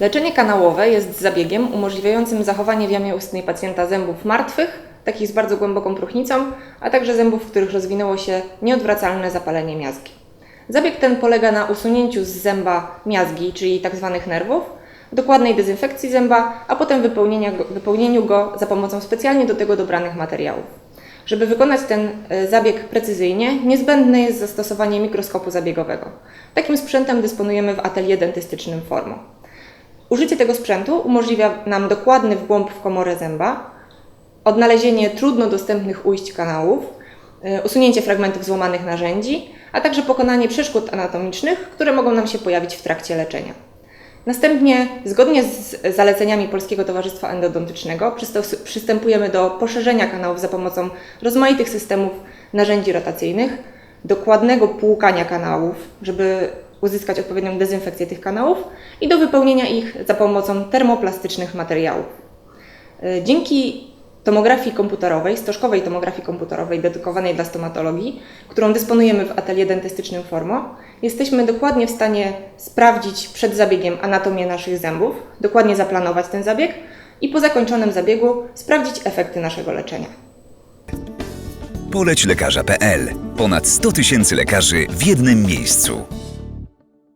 Leczenie kanałowe jest zabiegiem umożliwiającym zachowanie w jamie ustnej pacjenta zębów martwych, takich z bardzo głęboką próchnicą, a także zębów, w których rozwinęło się nieodwracalne zapalenie miazgi. Zabieg ten polega na usunięciu z zęba miazgi, czyli tzw. nerwów, dokładnej dezynfekcji zęba, a potem go, wypełnieniu go za pomocą specjalnie do tego dobranych materiałów. Żeby wykonać ten e, zabieg precyzyjnie, niezbędne jest zastosowanie mikroskopu zabiegowego. Takim sprzętem dysponujemy w atelier dentystycznym Formo. Użycie tego sprzętu umożliwia nam dokładny wgłąb w komorę zęba, odnalezienie trudno dostępnych ujść kanałów, y, usunięcie fragmentów złamanych narzędzi, a także pokonanie przeszkód anatomicznych, które mogą nam się pojawić w trakcie leczenia. Następnie, zgodnie z zaleceniami Polskiego Towarzystwa Endodontycznego, przystępujemy do poszerzenia kanałów za pomocą rozmaitych systemów narzędzi rotacyjnych, dokładnego płukania kanałów, żeby uzyskać odpowiednią dezynfekcję tych kanałów i do wypełnienia ich za pomocą termoplastycznych materiałów. Y, Dzięki tomografii komputerowej, stożkowej tomografii komputerowej dedykowanej dla stomatologii, którą dysponujemy w atelier dentystycznym Formo, jesteśmy dokładnie w stanie sprawdzić przed zabiegiem anatomię naszych zębów, dokładnie zaplanować ten zabieg i po zakończonym zabiegu sprawdzić efekty naszego leczenia. Polećlekarza.pl. Ponad 100 tysięcy lekarzy w jednym miejscu.